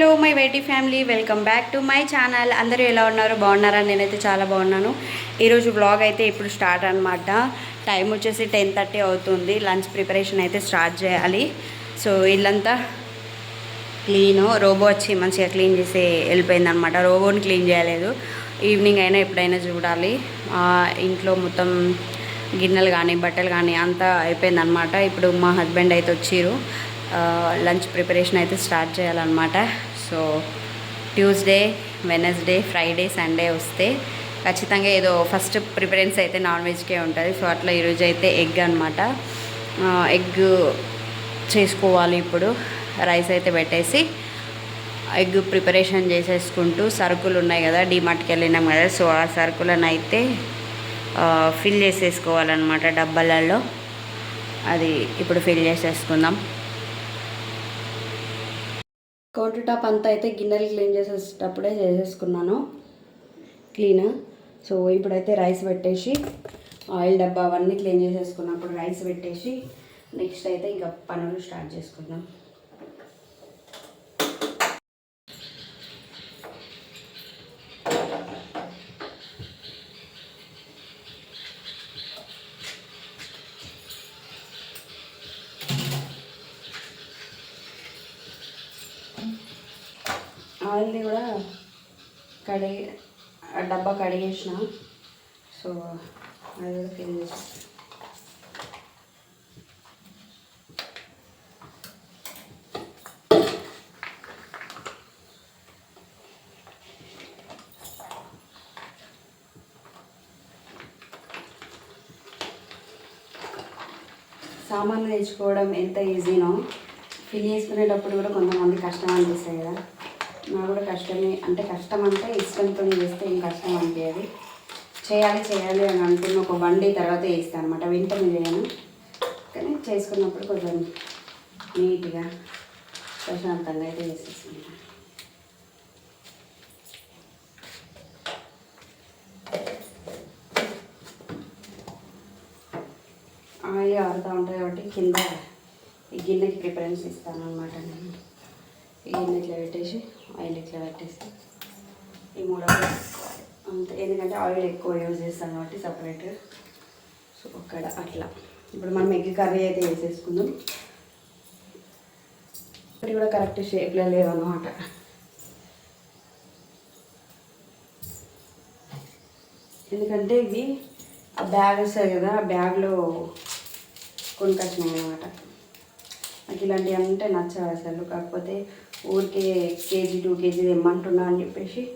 Hello my YT family welcome back to my channel అందరూ ఎలా ఉన్నారు? బాగున్నారా? నేనైతే చాలా బాగున్నాను. ఈరోజు బ్లాగ్ అయితే ఇప్పుడు స్టార్ట్ అనమాట టైం వచ్చేసి టెన్ థర్టీ అవుతుంది. లంచ్ ప్రిపరేషన్ అయితే స్టార్ట్ చేయాలి. సో ఇల్లంతా క్లీను రోబో వచ్చి మంచిగా క్లీన్ చేసి వెళ్ళిపోయిందనమాట రోబోని క్లీన్ చేయలేదు. ఈవినింగ్ అయినా ఎప్పుడైనా చూడాలి. ఇంట్లో మొత్తం గిన్నెలు కానీ బట్టలు కానీ అంతా అయిపోయింది అనమాట ఇప్పుడు మా హస్బెండ్ అయితే వచ్చిర్రు. లంచ్ ప్రిపరేషన్ అయితే స్టార్ట్ చేయాలన్నమాట. So Tuesday Wednesday Friday Sunday వస్తే ఖచ్చితంగా ఏదో ఫస్ట్ ప్రిఫరెన్స్ అయితే నాన్ వెజ్కే ఉంటుంది. సో అట్లా ఈరోజు అయితే ఎగ్ అనమాట ఎగ్ చేసుకోవాలి ఇప్పుడు. రైస్ అయితే పెట్టేసి ఎగ్ ప్రిపరేషన్ చేసేసుకుంటూ సరుకులు ఉన్నాయి కదా డిమార్ట్కి వెళ్ళినాం కదా సో ఆ సరుకులను అయితే ఫిల్ చేసేసుకోవాలన్నమాట డబ్బాలలో. అది ఇప్పుడు ఫిల్ చేసేసుకుందాం. కౌంటర్ టాప్ అంతా అయితే గిన్నెలు క్లీన్ చేసేటప్పుడే చేసేసుకున్నాను. క్లీన్. సో ఇప్పుడైతే రైస్ పెట్టేసి ఆయిల్ డబ్బా అవన్నీ క్లీన్ చేసేసుకున్నప్పుడు రైస్ పెట్టేసి నెక్స్ట్ అయితే ఇంకా పనులు స్టార్ట్ చేసుకుందాం. ఆయిల్ని కూడా కడిగి ఆ డబ్బా కడిగేసిన. సో అది కూడా ఫిల్ చేసి. సామాన్లు తెచ్చుకోవడం ఎంత ఈజీనో? ఫిల్ చేసుకునేటప్పుడు కూడా కొంతమంది కష్టం అనిపిస్తాయి కదా. నాకు కూడా కష్టమే. అంటే కష్టం అంటే ఇష్టంతో చేస్తే ఏం కష్టం అనిపించదు చేయాలి చేయాలి అని అనుకున్న ఒక వన్ డే తర్వాత చేస్తాను అనమాట వెంటనే చేయను. కానీ చేసుకున్నప్పుడు కొంచెం నీట్గా ప్రశాంతంగా అయితే చేసేసుకుంటాను ఆయిల్ ఆడుతూ ఉంటుంది కాబట్టి కింద ఈ గిన్నెకి ప్రిఫరెన్స్ ఇస్తాను అనమాట నేను. ఈ ఇట్లా పెట్టేసి ఆయిల్ ఇట్లా పెట్టేసి ఈ మూడో వేసుకోవాలి అంతే. ఎందుకంటే ఆయిల్ ఎక్కువ యూజ్ చేస్తాను కాబట్టి సపరేట్ సో అక్కడ అట్లా. ఇప్పుడు మనం ఎగ్ కర్రీ అయితే వేసేసుకుందాం. ఇప్పుడు కూడా కరెక్ట్ షేప్లో లేవన్నమాట. ఎందుకంటే ఇవి ఆ బ్యాగ్ వస్తుంది కదా ఆ బ్యాగ్లో కొనుకొచ్చినాయి అనమాట నాకు ఇలాంటివి అంటే నచ్చవు అసలు. కాకపోతే ఊరికే కేజీ టూ కేజీ తెమ్మంటున్నా అని చెప్పేసి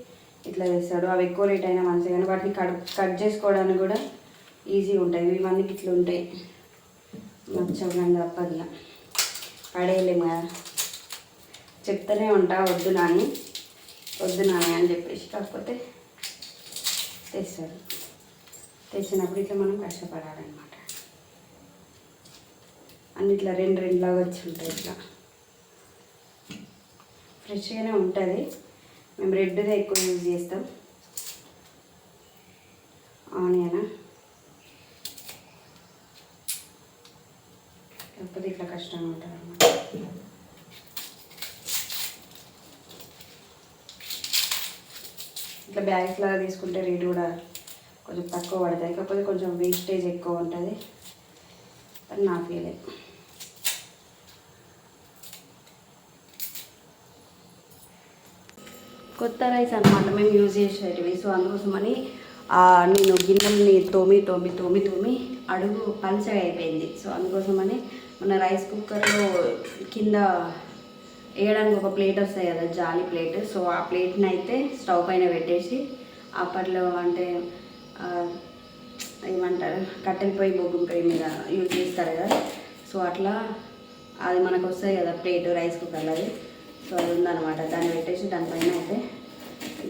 ఇట్లా చేస్తాడు. అవి ఎక్కువ రేట్ అయినా మంచిగా కానీ వాటిని కట్ కట్ చేసుకోవడానికి కూడా ఈజీ ఉంటాయి. ఇవన్నీ ఇట్లా ఉంటాయి. నచ్చవు కానీ పడేయలేము కదా. చెప్తూనే ఉంటా వద్దు నాని. వద్దు నాని అని చెప్పేసి కాకపోతే తెస్తాడు తెచ్చినప్పుడు ఇట్లా మనం కష్టపడాలన్నమాట. అన్ని ఇట్లా రెండు రెండులాగా వచ్చి ఉంటాయి ఇట్లా. ఫ్రెష్గానే ఉంటుంది. మేము రెడ్దే ఎక్కువ యూజ్ చేస్తాం. ఆనియన్? లేకపోతే ఇట్లా కష్టంగా ఉంటుంది అన్నమాట. ఇట్లా బ్యాగ్స్ లాగా తీసుకుంటే రేటు కూడా కొంచెం తక్కువ పడతాయి. కాకపోతే కొంచెం వేస్టేజ్ ఎక్కువ ఉంటుంది. అని నా ఫీలింగ్ కొత్త రైస్ అనమాట మేము యూజ్ చేసేటివి. సో అందుకోసమని నేను గిన్నెల్ని తోమి తోమి తోమి తోమి అడుగు పల్చగా అయిపోయింది. సో అందుకోసమని మన రైస్ కుక్కర్లో కింద వేయడానికి ఒక ప్లేట్ వస్తాయి కదా జాలి ప్లేట్. సో ఆ ప్లేట్ని అయితే స్టవ్ పైన పెట్టేసి అప్పట్లో అంటే ఏమంటారు కట్టెల పొయ్యి బొగ్గు పొయ్యి మీద యూజ్ చేస్తారు కదా. సో అట్లా అది మనకు వస్తుంది కదా ప్లేట్ రైస్ కుక్కర్లో అది సో అది ఉందన్నమాట. దాన్ని పెట్టేసి దానిపైన అయితే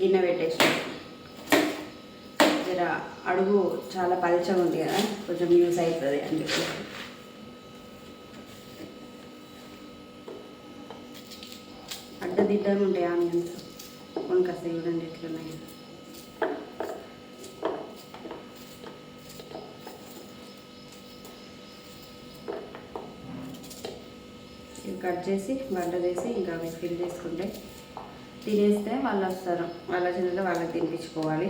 గిన్నె పెట్టేసి. జర అడుగు చాలా పలుచగా ఉంది కదా కొంచెం యూస్ అవుతుంది అని చెప్పి. అడ్డదిడ్డలు ఉంటాయి ఆనియన్స్? కొనుకొస్తాయి చూడండి ఎట్లున్నాయి. కట్ చేసి వంట చేసి ఇంకా అవి ఫిల్ చేసుకుంటే తినేస్తే వాళ్ళు వస్తారు. వాళ్ళ చిన్నలు వాళ్ళకి తినిపించుకోవాలి.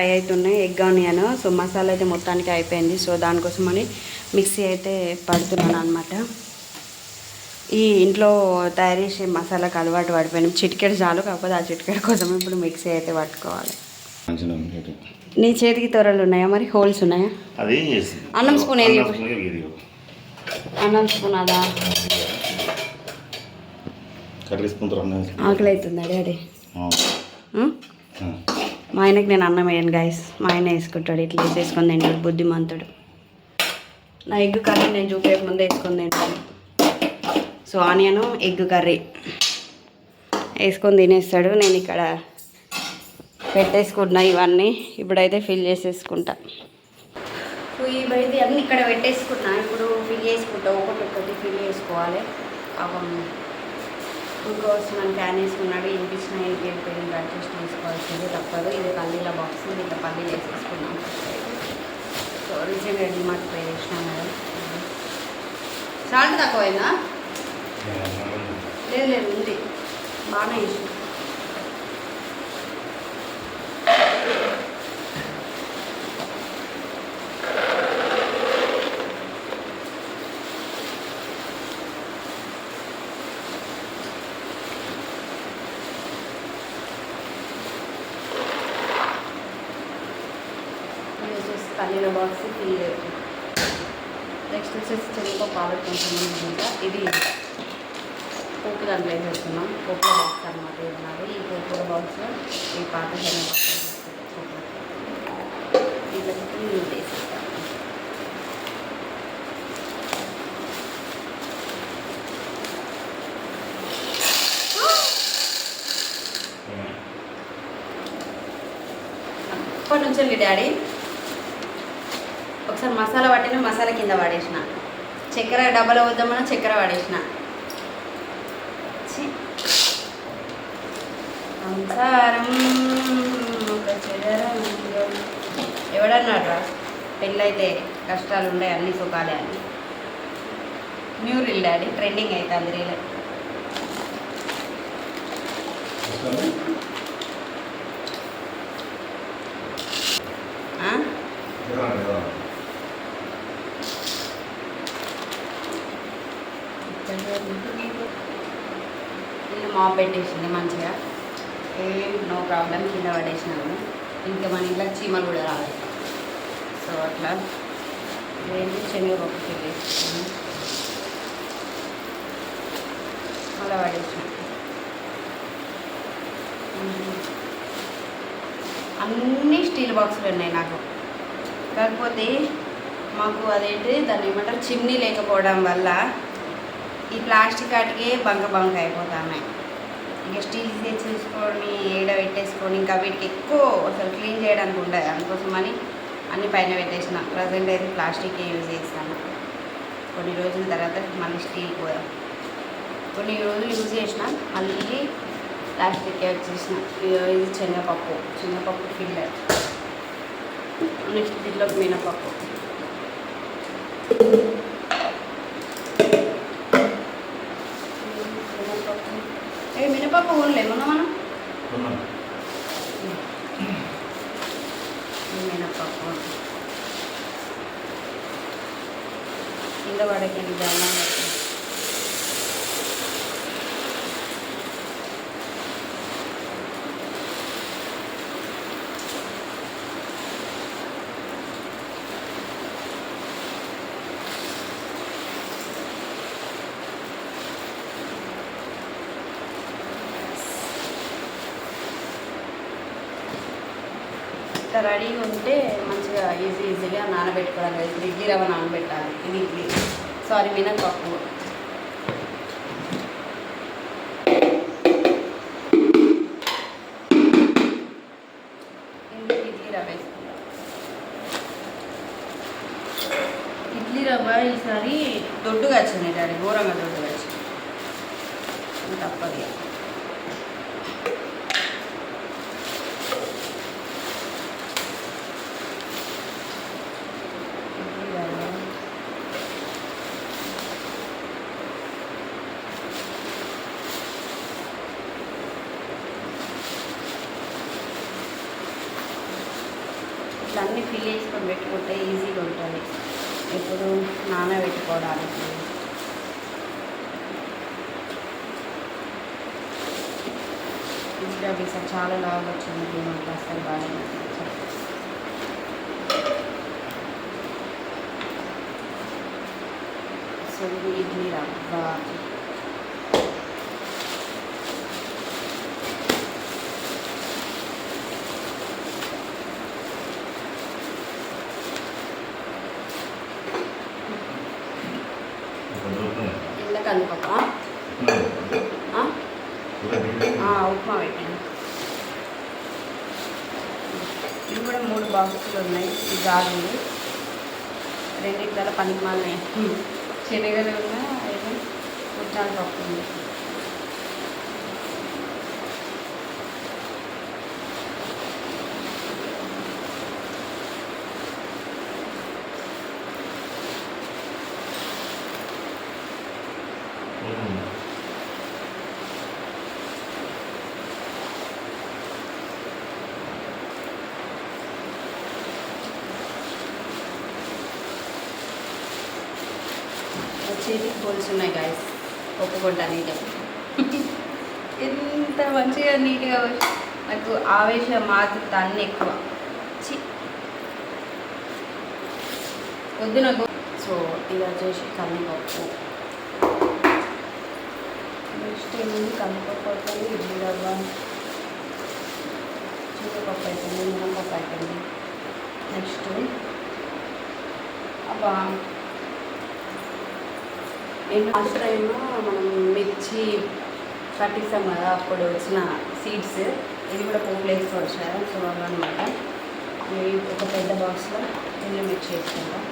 ఫ్రై అవుతున్నాయి ఎగ్ ఆనియన్ సో మసాలా అయితే మొత్తానికి అయిపోయింది సో దానికోసమని మిక్సీ అయితే పడుతున్నాను అనమాట ఈ ఇంట్లో తయారు చేసే మసాలాకు అలవాటు పడిపోయినాం చిటికెడు చాలు కాకపోతే ఆ చిటికెడు కోసం ఇప్పుడు మిక్సీ అయితే పట్టుకోవాలి. నీ చేతికి తొరలు ఉన్నాయా మరి హోల్స్ ఉన్నాయా అది అన్నం స్పూన్ ఏది? అన్నం స్పూన్ అదా. ఆకలి అవుతుందా డాడీ. ఉం? ఆ. మా ఆయనకి నేను అన్నం వేయను గాయస్ మా ఆయన వేసుకుంటాడు ఇట్లా వేసేసుకొని తింటాడు బుద్ధిమంతుడు. నా ఎగ్ కర్రీ నేను చూపే ముందే వేసుకొని తింటాను. సో ఆనియన్ ఎగ్ కర్రీ వేసుకొని తినేస్తాడు. నేను ఇక్కడ పెట్టేసుకుంటున్నా ఇవన్నీ. ఇప్పుడైతే ఫిల్ చేసేసుకుంటా. ఇవైతే అన్నీ ఇక్కడ పెట్టేసుకున్నా ఇప్పుడు ఫిల్ చేసుకుంటా. ఒకటి ఒకటి ఫిల్ చేసుకోవాలి. పాపం ఇంకోసం మన ఫ్యాన్ వేసుకున్నాడు వినిపించిన వెళ్ళిపోయింది అడ్జస్ట్ చేసుకోవాల్సింది తప్పదు. ఇది పల్లీల బాక్స్ ఇట్లా పల్లీలు వేసేసుకున్నాం సో రీసెంట్గా డిమార్ట్ పే చేసినాం మేడం. సాల్ట్ తక్కువైందా? లేదు లేదు ఉంది. బాగానే ఇష్టం ఇది వచ్చేసి పల్లీల బాక్స్ ఫిల్ నెక్స్ట్ వచ్చేసి చెరుకు పాలు కొంచెం ఇంకా ఇది పోపు దాంట్లో ఏం వేసేస్తున్నాం పోపుల బాక్స్ అనమాట ఇది నాది ఈ పోపుల బాక్స్ ఈ పాత వీటికి యూజ్ చేసేస్తాను ఇప్పటి నుంచి డాడీ. ఒకసారి మసాలా పట్టిన మసాలా కింద పడేసిన చక్కెర డబల్ వద్దామని చక్కెర పడేసిన. సంసారం ఒక ఎవడన్నాడ్రా? పెళ్ళైతే కష్టాలు ఉన్నాయి అన్ని సుఖాలే అని. న్యూ రీల్ డాడీ ట్రెండింగ్ అవుతుంది రీల్ పెట్టేసింది మంచిగా. ఏం నో ప్రాబ్లం కింద పడేసినాము. ఇంకా మన ఇంట్లో చీమలు కూడా రాలేదు. సో అట్లా ఏంటి? శనగపప్పు తిరిగేసుకున్నాము అలా పడేసినాం. అన్నీ స్టీల్ బాక్సులు ఉన్నాయి నాకు. కాకపోతే మాకు అదేంటి దాన్ని ఏమంటారు చిమ్నీ లేకపోవడం వల్ల ఈ ప్లాస్టిక్ వాటికి బంక బంక అయిపోతున్నాయి. ఇంకా స్టీల్ తెచ్చేసుకొని ఏడ పెట్టేసుకొని ఇంకా వీటికి ఎక్కువ అసలు క్లీన్ చేయడానికి ఉండదు. అందుకోసమని అన్ని పైన పెట్టేసిన. ప్రజెంట్ అయితే ప్లాస్టిక్ యూజ్ చేస్తాను. కొన్ని రోజుల తర్వాత మళ్ళీ స్టీల్ పోదాం. కొన్ని రోజులు యూజ్ చేసిన మళ్ళీ ప్లాస్టిక్ వచ్చేసిన. ఇది శనగపప్పు. శనగపప్పు ఫిల్లర్ నెక్స్ట్ దీంట్లో మినపప్పు మినపప్పు. ఏ మినపప్పు ఊళ్ళే మొన్న మనం ఈ మినపప్పు కింద పడకి ఇట్లా రెడీగా ఉంటే మంచిగా ఈజీ ఈజీగా నానబెట్టుకోవాలి ఇప్పుడు ఇడ్లీ రవ్వ నానబెట్టాలి. ఇది ఇడ్లీ. సారీ మినపప్పు ఇందులో ఇడ్లీ రవ్వ వేసుకుంటాం ఇడ్లీ ఇడ్లీ రవ్వ ఈసారి దొడ్డుగా వచ్చింది డాడీ. ఘోరంగా దొడ్డుగా వచ్చింది. తప్పదు ఇక. ఇడ్లీ రవ్వ. ఇట్లా అన్ని ఫిల్ చేసుకొని పెట్టుకుంటే ఈజీగా ఉంటుంది ఇప్పుడు నానబెట్టుకోవడానికి ఇంకా ఈసారి చాలా లాగా వచ్చింది దీనికి అసలు బాగా నచ్చలేదు. సో ఇది ఇడ్లీ రవ్వ ఇంత కందిపప్ప ఉప్మా పెట్టాను ఇవి కూడా మూడు బాక్సులు ఉన్నాయి. ఈ గాజులు రెండింటిలో పనికి మాలినాయి శనగలు ఉన్నా పుట్టాలు పప్పు ఉంది. చేతికి పోల్స్ ఉన్నాయి గాయస్ ఒప్పుకుంటా ఎంత మంచిగా నీట్గా నాకు ఆవేశం మాతృత అన్నీ ఎక్కువ. చి పొద్దున సో ఇది వచ్చేసి కందిపప్పు. నెక్స్ట్ ఏముంది? కందిపప్పు అవుతుంది ఇడ్లీ రవ్వ. జీడిపప్పు అవుతుంది మినపప్పు అవుతుంది నెక్స్ట్ అబ్బా. లాస్ట్ టైం మనం మిర్చి పట్టిస్తాం కదా అప్పుడు వచ్చిన సీడ్స్ ఇది కూడా పోపులు వేసుకోవచ్చు కదా సో అనమాట ఒక పెద్ద బాక్స్లో ఎన్ని మిర్చి వేసుకుంటాం?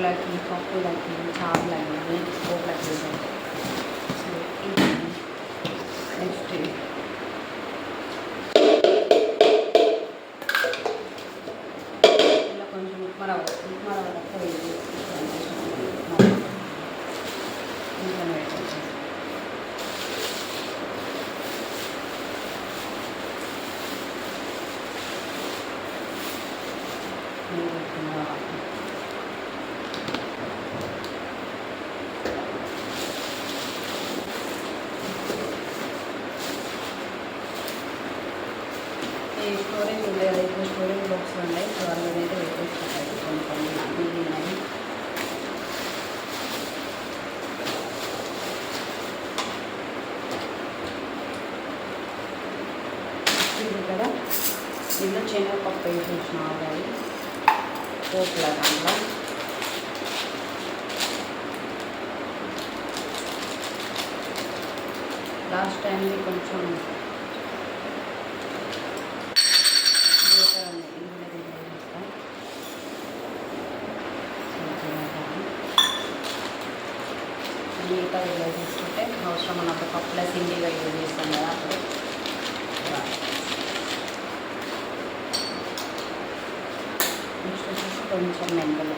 ఎండుమిర్చి పోపులకి పప్పులకి చారులకి అన్నిటికి స్టోరేజ్ బాక్స్ ఉన్నాయి. సో అందులో అయితే పెట్టేసుకుంటాయి కొన్ని కొన్ని మిగిలినవి ఇది ఇక్కడ. ఇందులో శనగపప్పు వేసేసిన ఆల్రెడీ పోపుల దాంట్లో. లాస్ట్ టైంది కొంచెం జీలకర్ర ఉంది. ఇది కూడా దీంట్లో వేసేస్తా. సో జీలకర్ర. మిగతా ఇలా తీసుకుంటే అవసరం మనకు పప్పుల సిండిగా యూజ్ చేస్తాం కదా అప్పుడు. కొంచెం మెంతులు.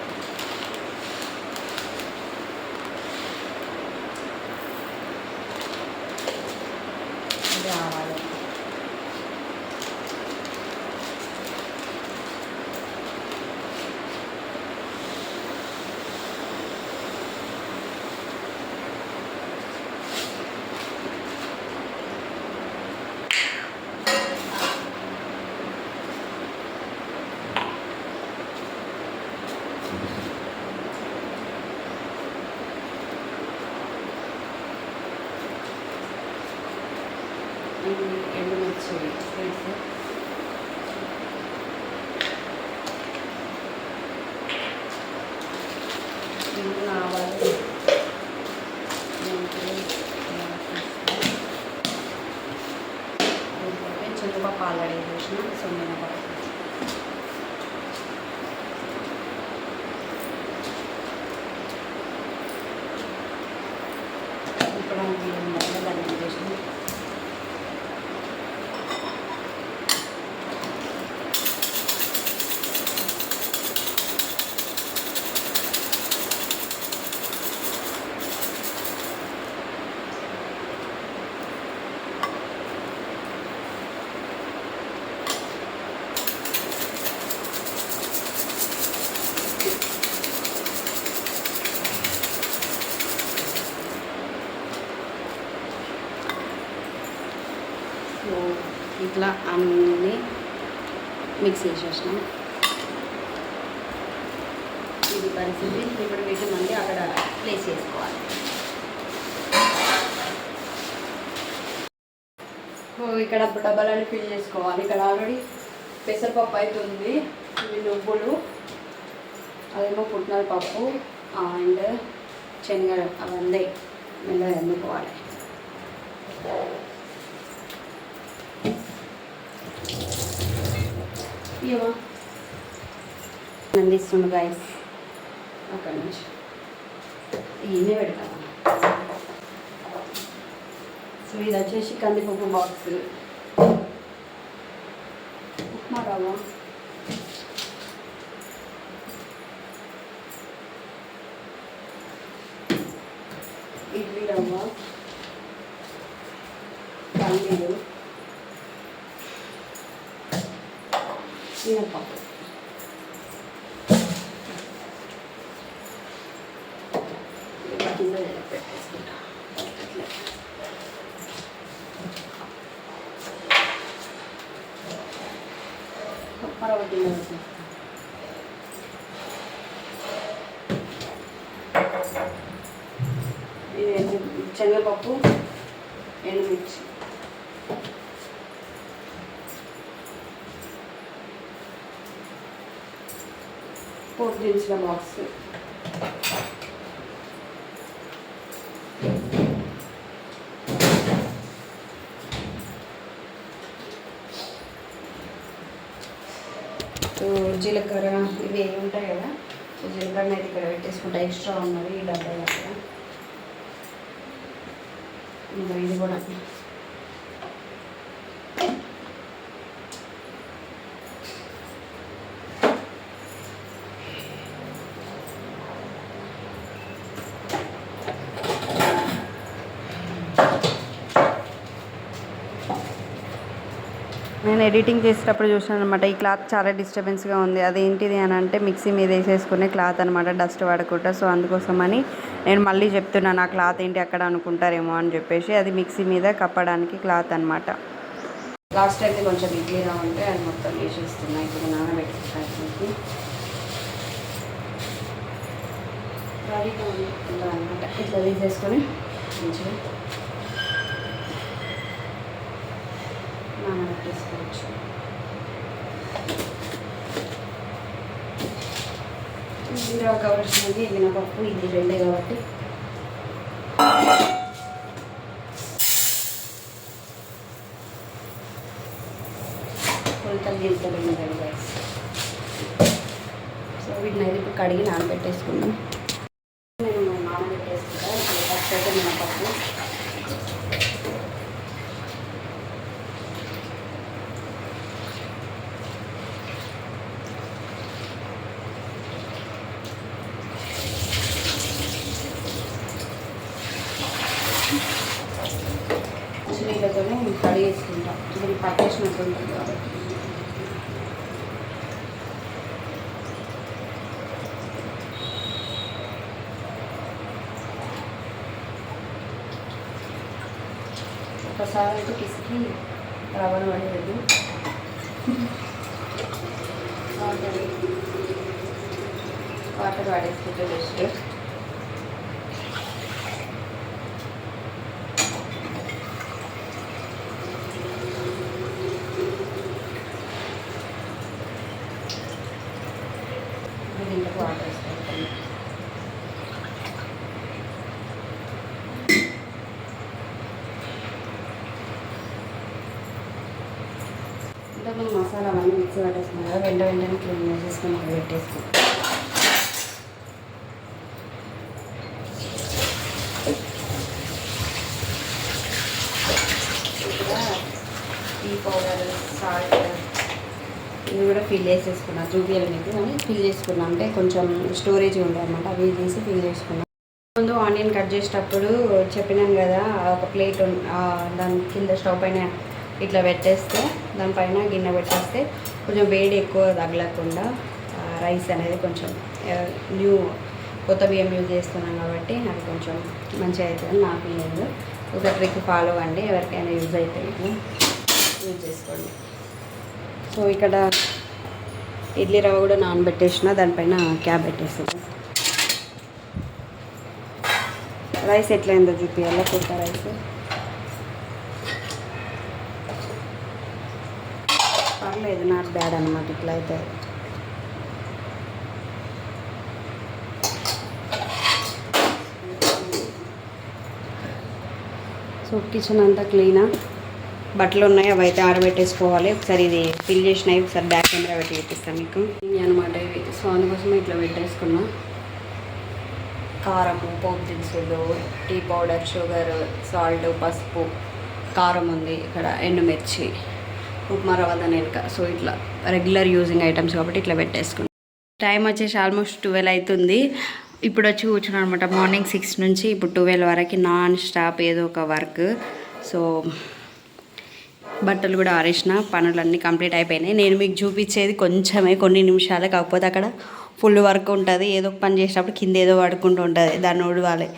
Hallelujah. అన్నీ మిక్స్ చేసేసినాం. ఇది పరిస్థితి. ఇప్పుడు వీటిని మళ్ళీ అక్కడ ప్లేస్ చేసుకోవాలి. ఇక్కడ డబ్బాలని ఫిల్ చేసుకోవాలి. ఇక్కడ ఆల్రెడీ పెసరపప్పు అవుతుంది ఇవి నువ్వులు అదేమో పుట్నాల పప్పు అండ్ శనగ అవన్నీ మెల్లగా ఎన్నుకోవాలి ఇవా అందిస్తుండు గాయస్ ఒక నిమిషం ఈయనే పెడతాను సో ఇది వచ్చేసి కందిపప్పు బాక్స్ ఉప్మా రవ్వ ఇడ్లీ రవ్వ పల్లీలు మినపప్పు ఇలా పెట్టేసుకుంటా ఇది శనగపప్పు ఎండుమిర్చి దించిన మార్క్స్ బాక్స్ జీలకర్ర ఇవి ఏమి ఉంటాయి కదా? సో జీలకర్ర అయితే ఇక్కడ పెట్టేసుకుంటా. ఎక్స్ట్రా ఉన్నది ఈ డబ్బా ఇంకా ఇది కూడా. నేను ఎడిటింగ్ చేసేటప్పుడు చూసాను అనమాట ఈ క్లాత్ చాలా డిస్టర్బెన్స్గా ఉంది. అదేంటిది అని అంటే మిక్సీ మీద వేసేసుకునే క్లాత్ అనమాట డస్ట్ పడకుండా సో అందుకోసమని నేను మళ్ళీ చెప్తున్నాను ఆ క్లాత్ ఏంటి అక్కడ అనుకుంటారేమో అని చెప్పేసి అది మిక్సీ మీద కప్పడానికి క్లాత్ అనమాట లాస్ట్ అయితే కొంచెం ఇడ్లీగా ఉంటే అది మొత్తం వేసేస్తున్నా. ఇప్పుడు నానబెట్టుకుంటానికి రెడీగా అనమాట ఇట్లా తీసేసుకొని మంచిగా నానబెట్టేసుకోవచ్చు జీరా కావాల్సినది మినపప్పు ఇది రెండే కాబట్టి. కొలతలు గింతలు ఉంటాయి గైస్ సో వీటిని అయితే ఇప్పుడు కడిగి నానబెట్టేసుకుందాం. నేను నానబెట్టేసుకుంటాను ఫస్ట్ అయితే మినపప్పు నీళ్ళతోనే కడిగేసుకుంటాం ఇప్పుడు పట్టేసినట్టు ఉంటుంది కాబట్టి ఒకసారి అయితే పిసికి రవ్వను పడేది వాటర్ వాటర్ పడేసుకుంటే బెస్ట్ దీంట్లో వాటర్ వేసుకుంటాను ఇంతకుముందు మసాలా మిక్సీ పట్టేసుకున్నాం కదా వెంట వెంటనే క్లీన్ చేసేసుకుని పెట్టేసుకున్నాం టీ పౌడర్ సాల్ట్ ఇవి కూడా ఫిల్ చేసేసుకున్నాను చూపించాలి మీకు కానీ ఫిల్ చేసుకున్నాం. అంటే కొంచెం స్టోరేజ్ ఉండాలన్నమాట అవి తీసి ఫిల్ చేసుకున్నాం. ముందు ఆనియన్ కట్ చేసేటప్పుడు చెప్పినాను కదా ఒక ప్లేట్ దాని కింద స్టవ్ పైన ఇట్లా పెట్టేస్తే దానిపైన గిన్నె పెట్టేస్తే కొంచెం వేడి ఎక్కువ తగలకుండా రైస్ అనేది కొంచెం న్యూ కొత్త బియ్యం యూజ్ చేస్తున్నాం కాబట్టి అది కొంచెం మంచిగా అవుతుంది నా ఫీలింగ్ ఒక ట్రిక్ ఫాలో అవ్వండి ఎవరికైనా యూజ్ అయితే యూజ్ చేసుకోండి. సో ఇక్కడ ఇడ్లీ రవ్వ కూడా నానబెట్టేసిన దానిపైన క్యాబ్ పెట్టేసాను. రైస్ ఎట్లయిందో చూపించాలా కుక్క రైస్? పర్లేదు నాట్ బ్యాడ్ అనమాట ఇట్లా అయితే సో కిచెన్ అంతా క్లీనా బట్టలు ఉన్నాయి అవి అయితే ఆరబెట్టేసుకోవాలి. ఒకసారి ఇది ఫిల్ చేసినవి ఒకసారి బ్యాక్ కెమెరా పెట్టి చూపిస్తాను మీకు. ఇవి అనమాట ఇవి. సో అందుకోసం ఇట్లా పెట్టేసుకున్నా. కారము పోపు దినుసులు టీ పౌడర్ షుగర్ సాల్ట్ పసుపు కారం ఉంది. ఇక్కడ ఎండుమిర్చి. ఉప్మా రవ్వ దాని సో ఇట్లా రెగ్యులర్ యూజింగ్ ఐటమ్స్ కాబట్టి ఇట్లా పెట్టేసుకున్నాం. టైం వచ్చేసి ఆల్మోస్ట్ ట్వెల్వ్ అవుతుంది ఇప్పుడు వచ్చి కూర్చున్నాను అనమాట మార్నింగ్ సిక్స్ నుంచి ఇప్పుడు ట్వెల్వ్ వరకు నాన్ స్టాప్ ఏదో ఒక వర్క్ సో బట్టలు కూడా ఆరేసిన పనులన్నీ కంప్లీట్ అయిపోయినాయి. నేను మీకు చూపించేది కొంచెమే కొన్ని నిమిషాలే. కాకపోతే అక్కడ ఫుల్ వర్క్ ఉంటుంది. ఏదో ఒక పని చేసేటప్పుడు కింద ఏదో పడుకుంటూ ఉంటుంది. దాన్ని ఉడవాలి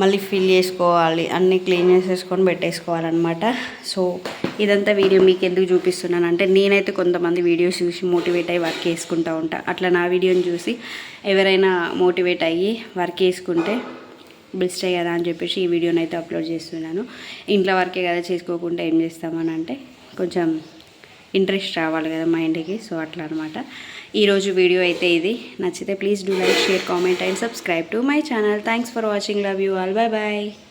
మళ్ళీ ఫిల్ చేసుకోవాలి అన్నీ క్లీన్ చేసేసుకొని పెట్టేసుకోవాలన్నమాట. సో ఇదంతా వీడియో మీకు ఎందుకు చూపిస్తున్నాను అంటే నేనైతే కొంతమంది వీడియోస్ చూసి మోటివేట్ అయ్యి వర్క్ చేసుకుంటూ ఉంటా. అట్లా నా వీడియోని చూసి ఎవరైనా మోటివేట్ అయ్యి వర్క్ చేసుకుంటే బెస్టే కదా అని చెప్పేసి ఈ వీడియోని అయితే అప్లోడ్ చేస్తున్నాను. ఇంట్లో వర్కే కదా చేసుకోకుండా ఏం చేస్తామని అంటే కొంచెం ఇంట్రెస్ట్ రావాలి కదా మైండ్కి. సో అట్లా అనమాట ఈరోజు వీడియో అయితే ఇది. నచ్చితే please do like share comment and subscribe to my channel. Thanks for watching. Love you all. Bye bye